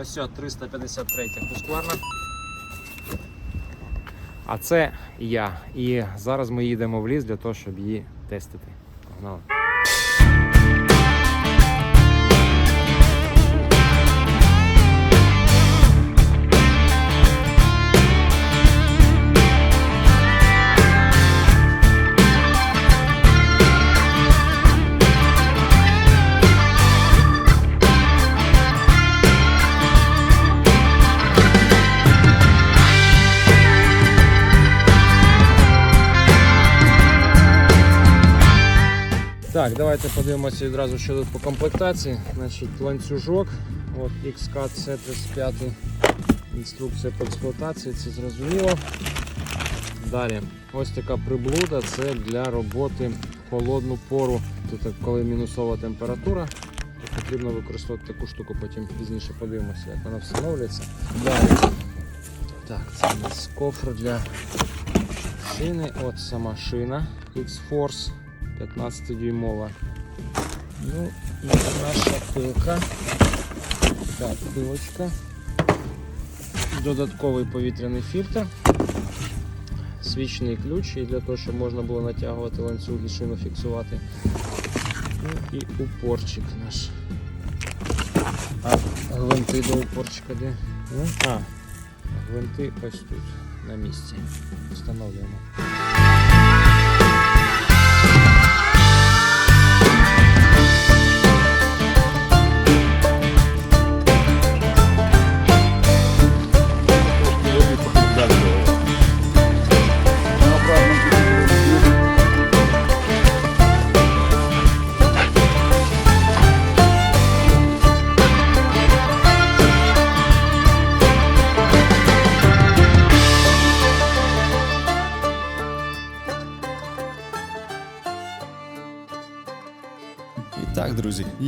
Ось ця 353 хускварна. А це я. І зараз ми їдемо в ліс для того, щоб її тестити. Погнали. Так, давайте подивимося відразу, що тут по комплектації. Значить, ланцюжок, от XCAT C35, інструкція по експлуатації, це зрозуміло. Далі, ось така приблуда, це для роботи в холодну пору. Тут коли мінусова температура, то потрібно використовувати таку штуку, потім пізніше подивимося, як вона встановлюється. Далі. Так, це у нас кофр для шини. От сама шина X-Force. 15-дюймова. Ну і наша пилка. Так, пилочка. Додатковий повітряний фільтр. Свічний ключ і для того, щоб можна було натягувати ланцюг і шину фіксувати. Ну і упорчик наш. А гвинти до упорчика де? Ну, А, гвинти ось тут, на місці. Встановлюємо.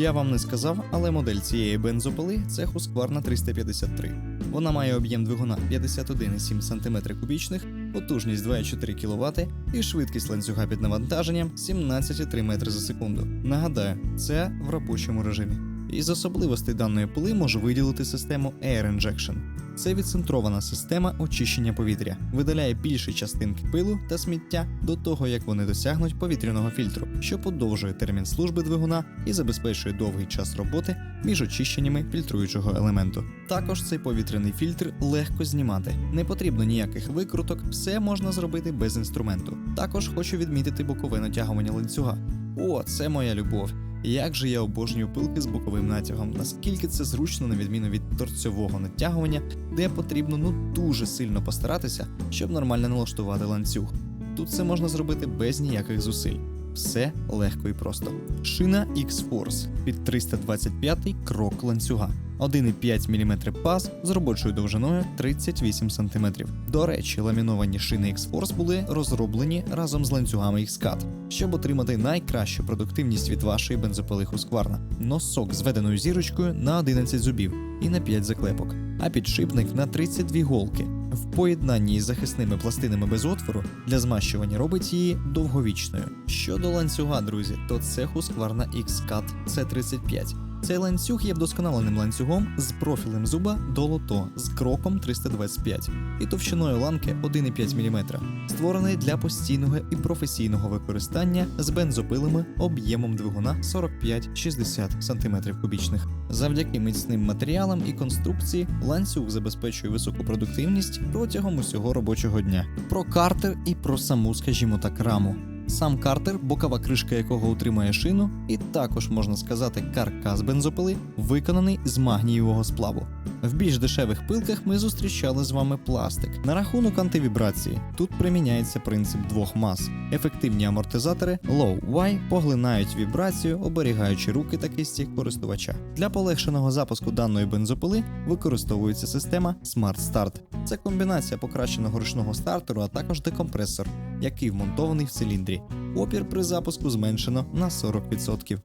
Я вам не сказав, але модель цієї бензопили це Husqvarna 353. Вона має об'єм двигуна 51,7 см кубічних, потужність 2,4 кВт і швидкість ланцюга під навантаженням 17,3 метри за секунду. Нагадаю, це в робочому режимі. Із особливостей даної пили можу виділити систему Air Injection. Це відцентрована система очищення повітря, видаляє більші частинки пилу та сміття до того, як вони досягнуть повітряного фільтру, що подовжує термін служби двигуна і забезпечує довгий час роботи між очищеннями фільтруючого елементу. Також цей повітряний фільтр легко знімати, не потрібно ніяких викруток, все можна зробити без інструменту. Також хочу відмітити бокове натягування ланцюга. О, це моя любов. Як же я обожнюю пилки з боковим натягом, наскільки це зручно на відміну від торцьового натягування, де потрібно ну дуже сильно постаратися, щоб нормально налаштувати ланцюг. Тут це можна зробити без ніяких зусиль. Все легко і просто. Шина X-Force під 325 крок ланцюга. 1,5 мм паз з робочою довжиною 38 см. До речі, ламіновані шини X-Force були розроблені разом з ланцюгами X-Cut, щоб отримати найкращу продуктивність від вашої бензопили Husqvarna. Носок з веденою зірочкою на 11 зубів і на 5 заклепок, а підшипник на 32 голки. В поєднанні із захисними пластинами без отвору для змащування робить її довговічною. Щодо ланцюга, друзі, то це Husqvarna X-Cut C35. Цей ланцюг є вдосконаленим ланцюгом з профілем зуба до лото з кроком 325 і товщиною ланки 1,5 мм, створений для постійного і професійного використання з бензопилами об'ємом двигуна 45-60 см кубічних. Завдяки міцним матеріалам і конструкції ланцюг забезпечує високу продуктивність протягом усього робочого дня. Про картер і про саму, скажімо так, раму. Сам картер, бокова кришка якого утримує шину, і також можна сказати каркас бензопили, виконаний з магнієвого сплаву. В більш дешевих пилках ми зустрічали з вами пластик. На рахунок антивібрації тут приміняється принцип двох мас. Ефективні амортизатори Low-Y поглинають вібрацію, оберігаючи руки та кисті користувача. Для полегшеного запуску даної бензопили використовується система Smart Start. Це комбінація покращеного ручного стартеру, а також декомпресор, який вмонтований в циліндрі. Опір при запуску зменшено на 40%.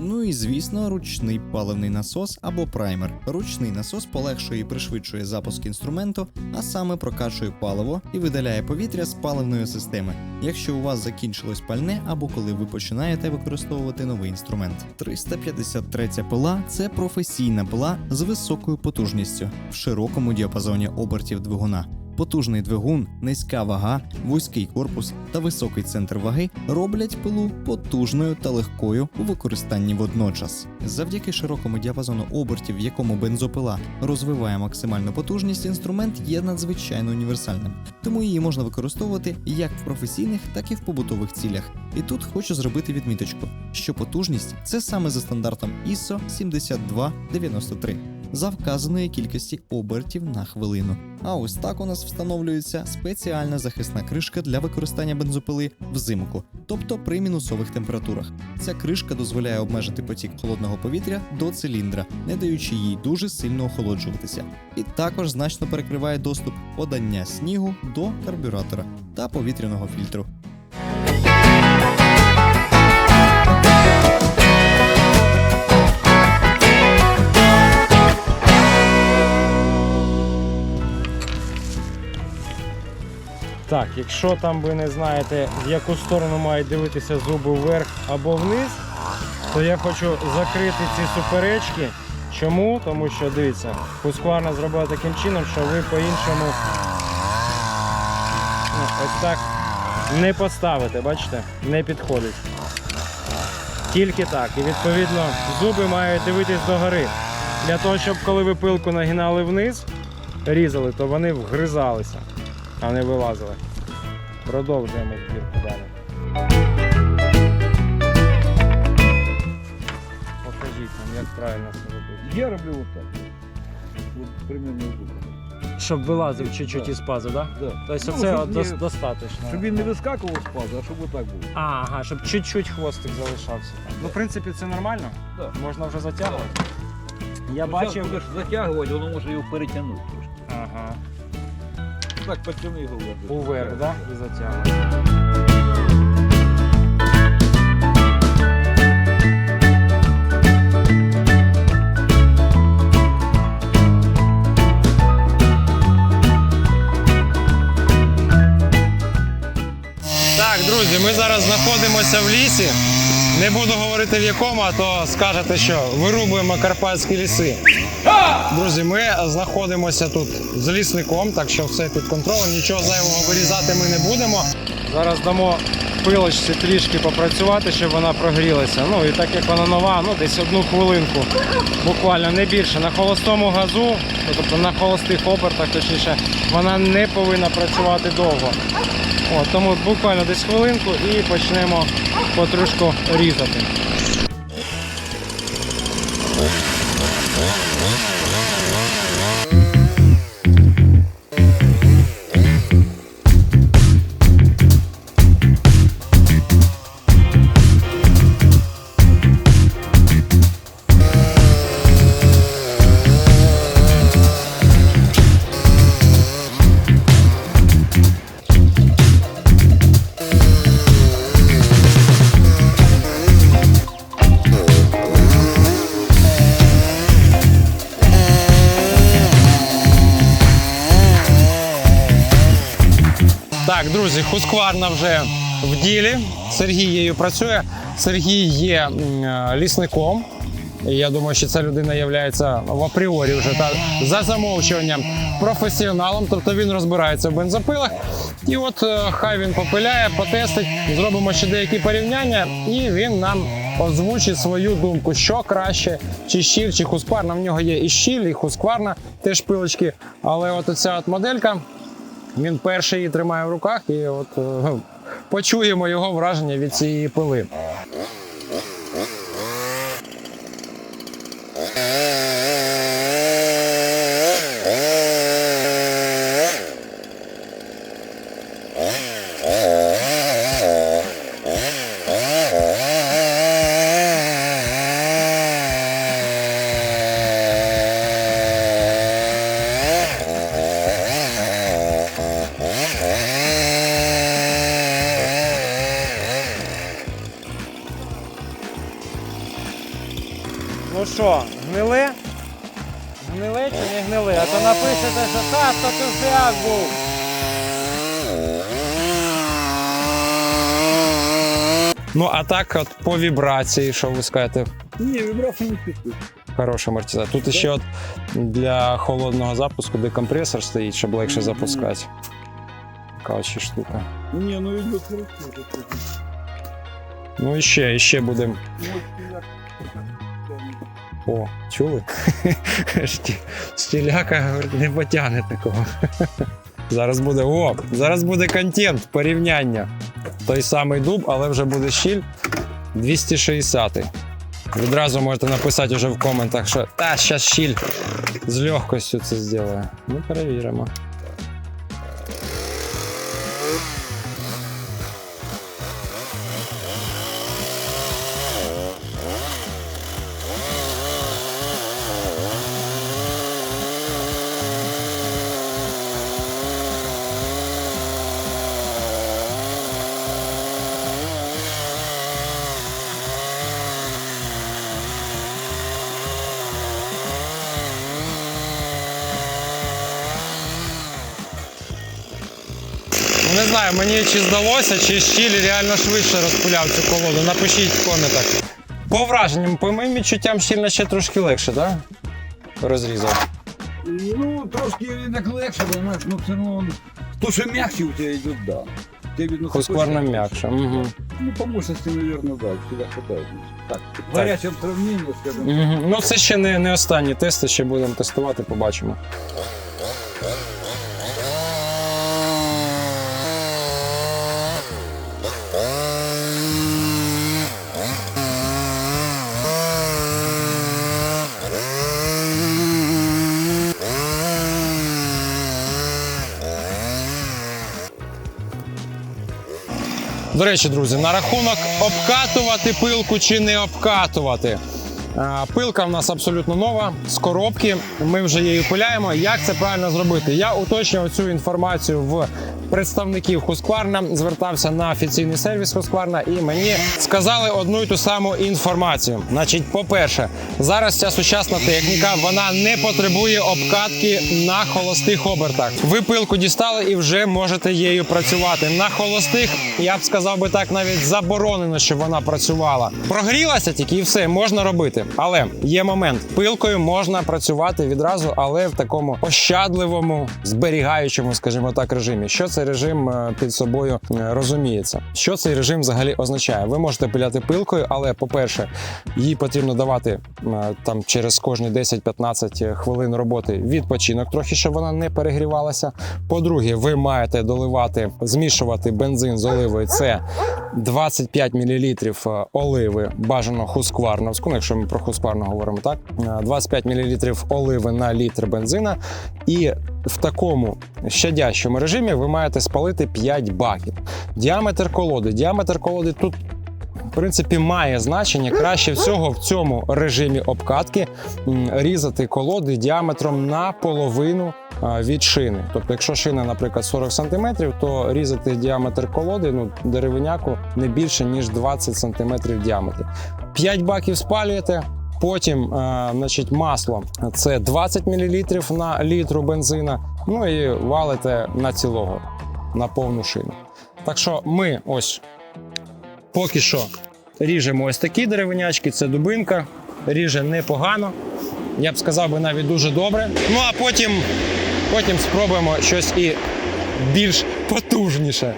Ну і звісно, ручний паливний насос або праймер. Ручний насос полегшує і пришвидшує запуск інструменту, а саме прокачує паливо і видаляє повітря з паливної системи, якщо у вас закінчилось пальне або коли ви починаєте використовувати новий інструмент. 353 пила це професійна пила з високою потужністю в широкому діапазоні обертів двигуна. Потужний двигун, низька вага, вузький корпус та високий центр ваги роблять пилу потужною та легкою у використанні водночас. Завдяки широкому діапазону обертів, в якому бензопила розвиває максимальну потужність, інструмент є надзвичайно універсальним, тому її можна використовувати як в професійних, так і в побутових цілях. І тут хочу зробити відміточку, що потужність це саме за стандартом ISO 7293 за вказаної кількості обертів на хвилину. А ось так у нас встановлюється спеціальна захисна кришка для використання бензопили взимку, тобто при мінусових температурах. Ця кришка дозволяє обмежити потік холодного повітря до циліндра, не даючи їй дуже сильно охолоджуватися, і також значно перекриває доступ подання снігу до карбюратора та повітряного фільтру. Так, якщо там ви не знаєте, в яку сторону мають дивитися зуби вверх або вниз, то я хочу закрити ці суперечки. Чому? Тому що дивіться, Husqvarna зробила таким чином, що ви по-іншому ну, ось так не поставите, бачите? Не підходить. Тільки так. І відповідно зуби мають дивитись догори. Для того, щоб коли ви пилку нагинали вниз, різали, то вони вгризалися а не вилазили. Продовжуємо збірку далі. Покажіть нам, як правильно це робити. Я роблю вот так. Вот примерно вот так. Щоб вилазив чуть-чуть Да. із пазу, так? Да? Да. Тобто Ну, це щоб не- достатньо. Щоб він не вискакував з пазу, а щоб отак було. А, ага, щоб чуть-чуть хвостик залишався. Ну, в принципі, це нормально. Да. Можна вже затягувати. Я Ну, бачив. зараз будеш затягувати, воно може його перетягнути трошки. Так, підтягни його. Уверх, так? Да? І затягувати. Так, друзі, ми зараз знаходимося в лісі. Не буду говорити в якому, а то скажете, що вирубуємо карпатські ліси. Друзі, ми знаходимося тут з лісником, так що все під контролем, нічого зайвого вирізати ми не будемо. Зараз дамо пилочці трішки попрацювати, щоб вона прогрілася. Ну і так як вона нова, ну десь одну хвилинку, буквально не більше. На холостому газу, тобто на холостих обертах, точніше, вона не повинна працювати довго. От, тому буквально десь хвилинку і почнемо потрошку різати. Друзі, Хускварна вже в ділі. Сергій її працює. Сергій є е, лісником. Я думаю, що ця людина є в апріорі вже та за замовчуванням професіоналом, тобто він розбирається в бензопилах. І от е, хай він попиляє, потестить, зробимо ще деякі порівняння, і він нам озвучить свою думку, що краще, чи щіль, чи хускварна. В нього є і щіль, і хускварна, теж пилочки. Але от ця от моделька, він перший її тримає в руках, і от е, почуємо його враження від цієї пили. Ну, а так, от по вібрації, що ви скажете, Ні, вібрація не чувствую. хороша амортизація. Тут ще от для холодного запуску декомпресор стоїть, щоб легше запускати. Така ще штука. Ні, ну він хорошо. Ну і ще, і ще будемо. О, чули? Стіляка не потягне такого. Зараз буде о, зараз буде контент, порівняння. Той самий дуб, але вже буде щіль 260. Відразу можете написати вже в коментах, що та щас щіль з легкостю це зробить. Ми перевіримо. Знаю, мені чи здалося, чи щіль реально швидше розпиляв цю колоду. Напишіть в коментах. По враженням, по моїм відчуттям, щільно ще трошки легше, так? Розрізав. Ну, трошки так легше, понимаешь, но все равно он... То, что мягче у тебя идет, да. Тебе видно, Хускварно м'якше. Угу. Ну, по мощности, наверное, да, хватает. Так, в сравнении, скажем, Угу. Ну, це ще не, не останні тести, ще будемо тестувати, побачимо. До речі, друзі, на рахунок обкатувати пилку чи не обкатувати. Пилка в нас абсолютно нова з коробки. Ми вже її пиляємо. Як це правильно зробити? Я уточнював цю інформацію в представників Husqvarna, звертався на офіційний сервіс Husqvarna і мені сказали одну і ту саму інформацію. Значить, по-перше, зараз ця сучасна техніка вона не потребує обкатки на холостих обертах. Ви пилку дістали і вже можете її працювати. На холостих я б сказав би так, навіть заборонено, щоб вона працювала. Прогрілася тільки і все можна робити. Але є момент: пилкою можна працювати відразу, але в такому ощадливому, зберігаючому, скажімо так, режимі. Що цей режим е, під собою е, розуміється? Що цей режим взагалі означає? Ви можете пиляти пилкою, але по-перше, їй потрібно давати е, там через кожні 10-15 хвилин роботи відпочинок, трохи щоб вона не перегрівалася. По-друге, ви маєте доливати, змішувати бензин з оливою. Це 25 мл оливи бажано хускварновську, ну, якщо ми про хускварну говоримо, так Е, 25 мл оливи на літр бензина, і в такому щадящому режимі ви маєте спалити 5 баків. Діаметр колоди. Діаметр колоди тут. В принципі, має значення краще всього в цьому режимі обкатки різати колоди діаметром на половину від шини. Тобто, якщо шина, наприклад, 40 см, то різати діаметр колоди, ну деревиняку не більше ніж 20 см в діаметрі. 5 баків спалюєте. Потім, значить, масло це 20 мл на літру бензина. Ну і валите на цілого на повну шину. Так що ми ось поки що ріжемо ось такі деревинячки, це дубинка, ріже непогано. Я б сказав би навіть дуже добре. Ну а потім, потім спробуємо щось і більш потужніше.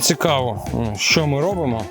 Цікаво, що ми робимо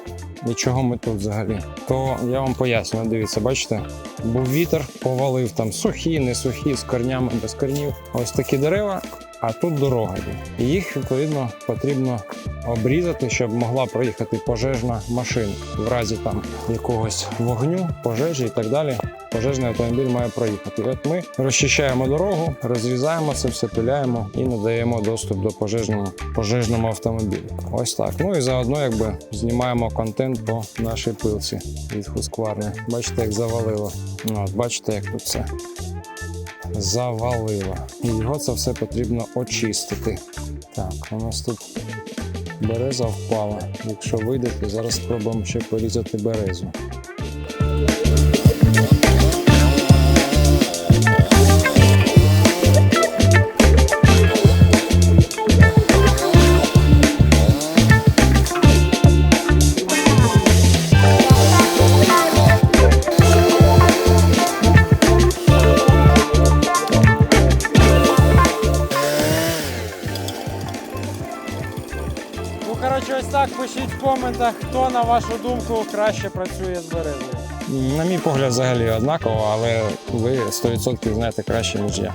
і чого ми тут взагалі, то я вам поясню. Дивіться, бачите, був вітер, повалив там сухі, не сухі, з корнями, без корнів. Ось такі дерева. а тут дорога. Їх відповідно потрібно обрізати, щоб могла проїхати пожежна машина в разі там якогось вогню, пожежі і так далі. Пожежний автомобіль має проїхати. От ми розчищаємо дорогу, розрізаємо це все, пиляємо і надаємо доступ до пожежного пожежному автомобілю. Ось так. Ну і заодно якби знімаємо контент по нашій пилці від Husqvarna. Бачите, як завалило. Ну, от, бачите, як тут все завалило. І його це все потрібно очистити. Так, у нас тут береза впала. Якщо вийдете, зараз спробуємо ще порізати березу. Так пишіть в коментах, хто, на вашу думку, краще працює з березою. На мій погляд, взагалі однаково, але ви 100% знаєте краще, ніж я.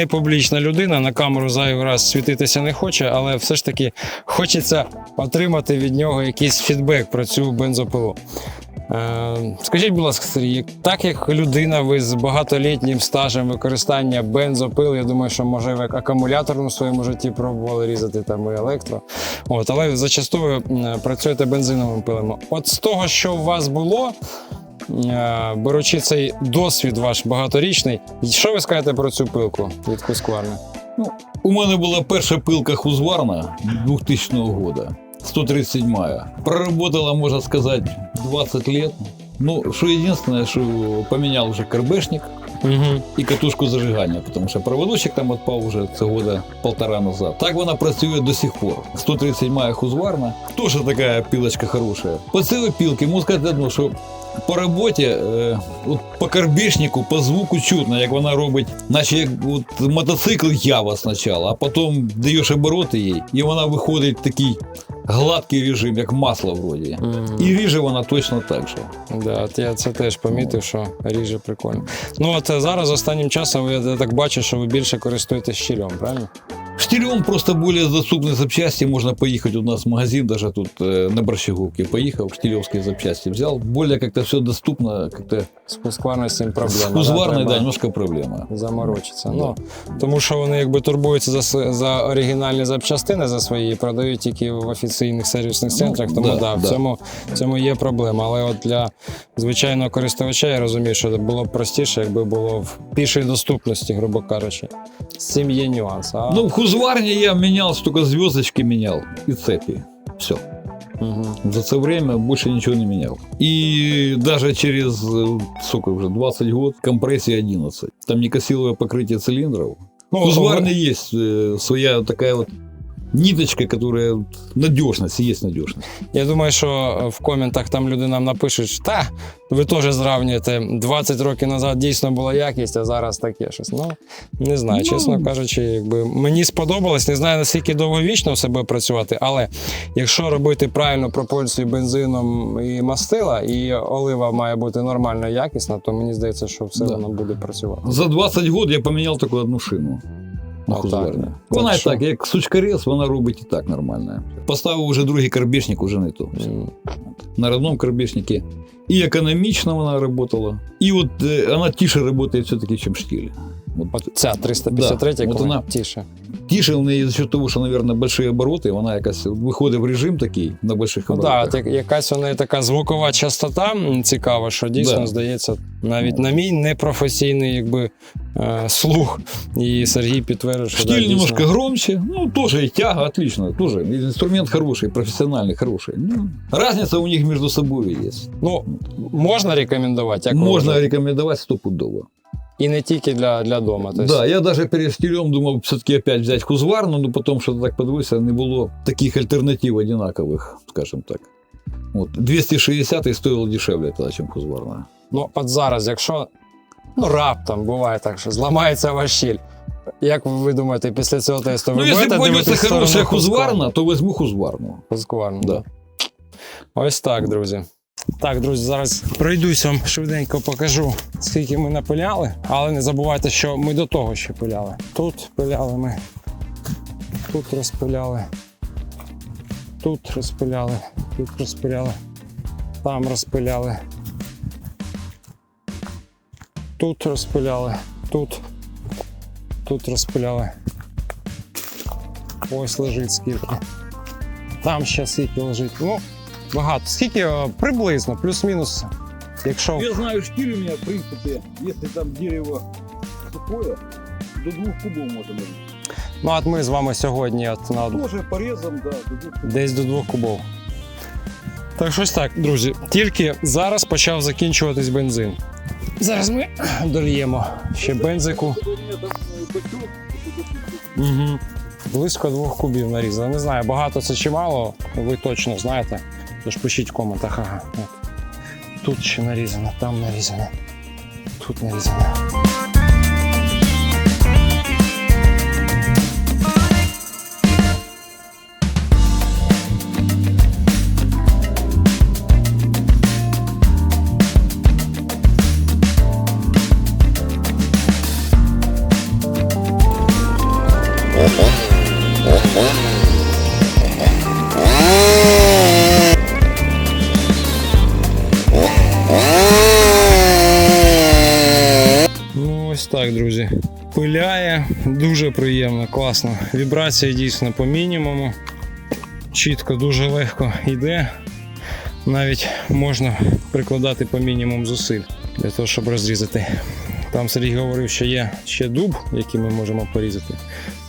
Не публічна людина, на камеру зайвий раз світитися не хоче, але все ж таки хочеться отримати від нього якийсь фідбек про цю бензопилу. Е, скажіть, будь ласка, Сергій, так як людина, ви з багатолітнім стажем використання бензопил, я думаю, що може ви акумуляторну в своєму житті пробували різати там і електро. От, але зачасту ви м, працюєте бензиновими пилами. От з того, що у вас було, Е, беручи цей досвід ваш багаторічний, що ви скажете про цю пилку від Husqvarna? У мене була перша пилка Husqvarna 2000 року, 137 Проработала, можна сказати, 20 лет. Ну, що єдине, що поміняв вже карбешник Угу. и катушку зажигания, потому что проводочек там отпал уже це года полтора назад. Так вона працює до сих пор. 137 Husqvarna. Тоже такая пилочка хорошая. По цій пилки, можу сказати одно, що по роботі, е, от по карбішнику, по звуку чутно, як вона робить, наче як от, мотоцикл ява спочатку, а потім даєш обороти їй, і вона виходить такий гладкий режим, як масло вроді. І ріже вона точно так же. Да, от я це теж помітив, що ріже прикольно. Ну от е, зараз останнім часом я, я так бачу, що ви більше користуєтесь щільом, правильно? Штилем просто более доступные запчасти. Можно поехать у нас в магазин, даже тут э, на Борщаговке поехал, штилевские запчасти взял. Более как-то все доступно, как-то З с проблема. Husqvarna, Треба да, немножко проблема. Заморочиться. Ну, тому що вони якби турбуються за, с- за оригінальні запчастини за свої і продають тільки в офіційних сервісних Ну, центрах. Тому да, да, в да. цьому, в цьому є проблема. Але от для звичайного користувача я розумію, що було б простіше, якби було в пішій доступності, грубо кажучи. З цим є нюанс. А, Ну, в Husqvarna я менял, только звездочки менял и цепи. Все. угу. За це время больше ничего не менял. И даже через, сколько уже, 20 год, компрессия 11. Там некосиловое покрытие цилиндров. Ну, Husqvarna есть э, своя такая вот ниточка, которая надежность, есть надежность. Я думаю, що в коментах там люди нам напишуть, що та ви теж зравнюєте 20 років назад дійсно була якість, а зараз таке щось. Ну не знаю, Ну. чесно кажучи, якби мені сподобалось, не знаю наскільки довговічно в себе працювати, але якщо робити правильну пропорцію бензином і мастила, і олива має бути нормально якісна, то мені здається, що все Да. воно буде працювати. За 20 год я поміняв тільки одну шину. На Отак. Husqvarna. Так Вона і так, як сучкаріс, вона робить і так нормально. Поставив уже другий карбішник, уже не то. Mm. На родному карбішнику. І економічно вона працювала. І от е, вона тише працює все-таки, ніж штиль. От От ця 353, Да, яку от ми вона- тіше. Тише в неї за счет того, що, мабуть, великі обороти, вона якась виходить в режим такий на великих Ну, оборотах. от як- якась у неї така звукова частота цікава, що дійсно Да. здається, навіть на мій непрофесійний якби, е, слух. І Сергій підтвердив, що да, Штиль дійсно. немножко громче, ну тоже и тяга, отлично, тоже инструмент хороший, профессиональный, хороший. Ну, разница у них между собой есть. Ну, можна рекомендувати, як вважаєте? рекомендовать стопудово. І не тільки для, для дому. Тобто, Да, я даже перед штилем думав все-таки опять взяти Хузварну, но потом что-то так подивився, не було таких альтернатив одинакових, скажем так. Вот. 260 и стоило дешевле тогда, чем Хузварна. Ну, от зараз, якщо ну, раптом буває так, що зламається ваш щіль. Як ви думаєте, після цього тесту ви Ну, будете дивитися в сторону хорошая Хузварна, то возьму Хузварну. Да. да. Ось так, друзі. Так, друзі, зараз пройдусь вам швиденько покажу, скільки ми напиляли, але не забувайте, що ми до того ще пиляли. Тут пиляли ми, тут розпиляли, тут розпиляли, тут розпиляли, там розпиляли. Тут розпиляли, тут, тут розпиляли. Ось лежить скільки. Там ще скільки лежить. Ну, багато. Скільки е, приблизно, плюс-мінус. Якщо Я знаю, штиль у меня, в принципе, если там дерево сухое, до двух кубов можно нарезать. ну, от ми з вами сьогодні от на Тоже порезом, да, до кубов. десь до двох кубов. Так, щось так, друзі. Тільки зараз почав закінчуватись бензин. Зараз ми дольємо ще бензику. Угу. Близько двох кубів нарізали. Не знаю, багато це чи мало, ви точно знаєте. Тож пишіть в коментах. Ага. От. Тут ще нарізано, там нарізано, тут нарізано. Так, друзі. Пиляє, дуже приємно, класно. Вібрація дійсно по мінімуму. Чітко, дуже легко йде. Навіть можна прикладати по мінімум зусиль для того, щоб розрізати. Там Сергій говорив, що є ще дуб, який ми можемо порізати.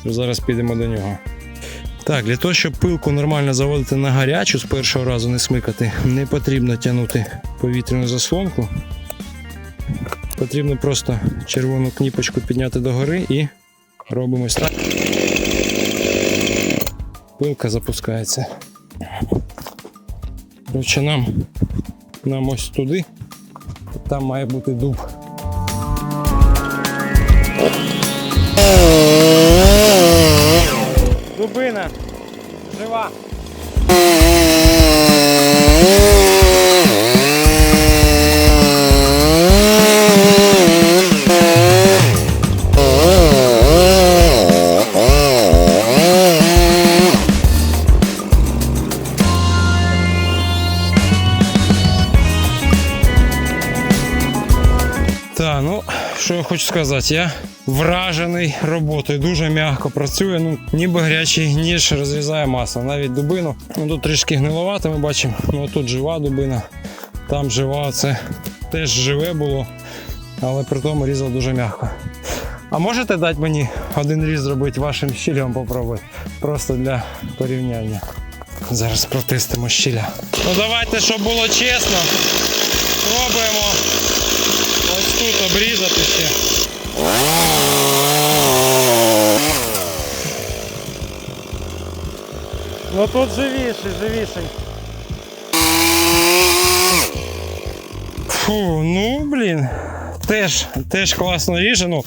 Зараз підемо до нього. Так, для того, щоб пилку нормально заводити на гарячу, з першого разу не смикати, не потрібно тягнути повітряну заслонку. Потрібно просто червону кніпочку підняти догори і робимо так. Пилка запускається. Коротше, нам, нам ось туди. Там має бути дуб. Дубина. Жива. Хочу сказати, я вражений роботою, дуже м'яко працює. Ну, ніби гарячий ніж розрізає масло, навіть дубину. Ну, тут трішки гниловато, ми бачимо. Ну тут жива дубина, там жива, це теж живе було, але при тому різало дуже м'яко. А можете дати мені один різ зробити вашим щілем попробувати? Просто для порівняння. Зараз протестимо щіля. Ну давайте, щоб було чесно. Пробуємо тут обрізати ще. Ну тут живіший, живіший. Фу, ну блін. Теж, теж класно ріже. Ну,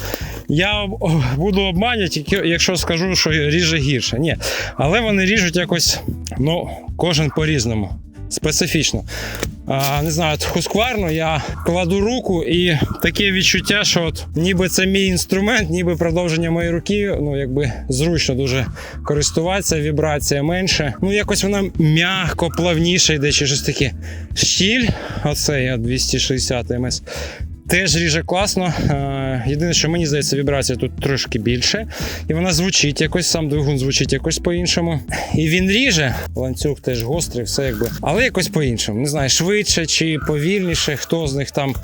я буду обманювати, якщо скажу, що ріже гірше. Ні. Але вони ріжуть якось, ну, кожен по-різному. Специфічно. Не знаю, таку скварну, я кладу руку і таке відчуття, що от ніби це мій інструмент, ніби продовження моєї руки, ну якби зручно дуже користуватися, вібрація менше. Ну якось вона м'яко, плавніше йде, чи щось таке. Щіль, оцей от 260 МС. Теж ріже класно. Е, Єдине, що мені здається, вібрація тут трошки більше. І вона звучить якось, сам двигун звучить якось по-іншому. І він ріже. Ланцюг теж гострий, все якби. Але якось по-іншому. Не знаю, швидше чи повільніше, хто з них там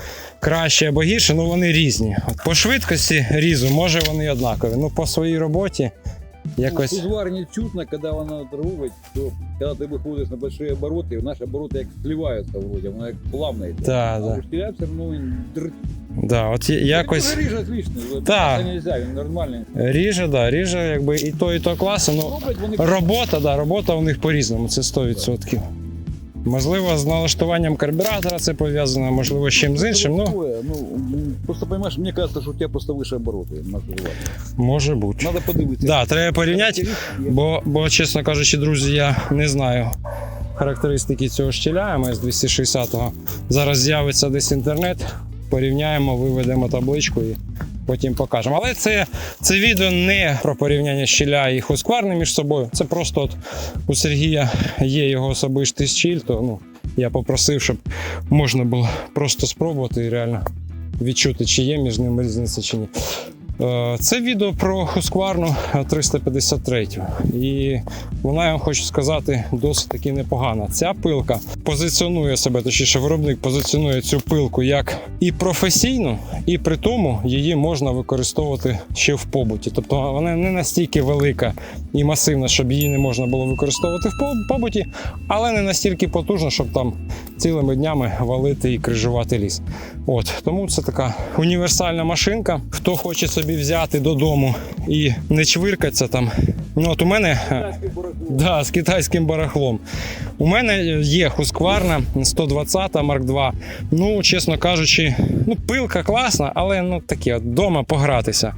краще або гірше, ну вони різні. По швидкості різу, може вони однакові. Ну, по своїй роботі якось. У чутно, коли вона торгує, то коли ти виходиш на великі обороти, наші обороти як сливаються вроді, вона як плавно йде. Да, А да, у все одно він др... да, от якось Він ріже звісно, Так. це нельзя, він нормальний. ріже, да, ріже, якби і то, і то класно. Ну, робота, да, робота у них по-різному, це 100%. Можливо, з налаштуванням карбюратора це пов'язано, можливо, з чимось іншим. Ну, Такое, ну, просто понимаешь, мне кажется, что у тебя просто выше обороты на зварні. може бути. Надо подивитися. Да, треба порівняти. Бо, бо, чесно кажучи, друзі, я не знаю характеристики цього щеля МС-260. Зараз з'явиться десь інтернет, порівняємо, виведемо табличку і потім покажемо. Але це, це відео не про порівняння щіля і хускварни між собою. Це просто от у Сергія є його особистий щіль, то ну, я попросив, щоб можна було просто спробувати і реально відчути, чи є між ними різниця чи ні. Е, Це відео про Husqvarna 353. І вона, я вам хочу сказати, досить таки непогана. Ця пилка позиціонує себе, точніше, виробник позиціонує цю пилку як і професійну, і при тому її можна використовувати ще в побуті. Тобто вона не настільки велика і масивна, щоб її не можна було використовувати в побуті, але не настільки потужна, щоб там цілими днями валити і крижувати ліс. От тому це така універсальна машинка. Хто хоче собі взяти додому і не чвиркаться там. Ну от у мене е, да, з китайським барахлом. У мене є Husqvarna 120 Mark II. Ну, чесно кажучи, ну пилка класна, але ну таке от погратися.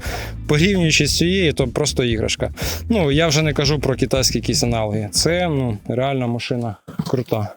Порівнюючи з цією, то просто іграшка. Ну я вже не кажу про китайські якісь аналоги. Це ну реальна машина крута.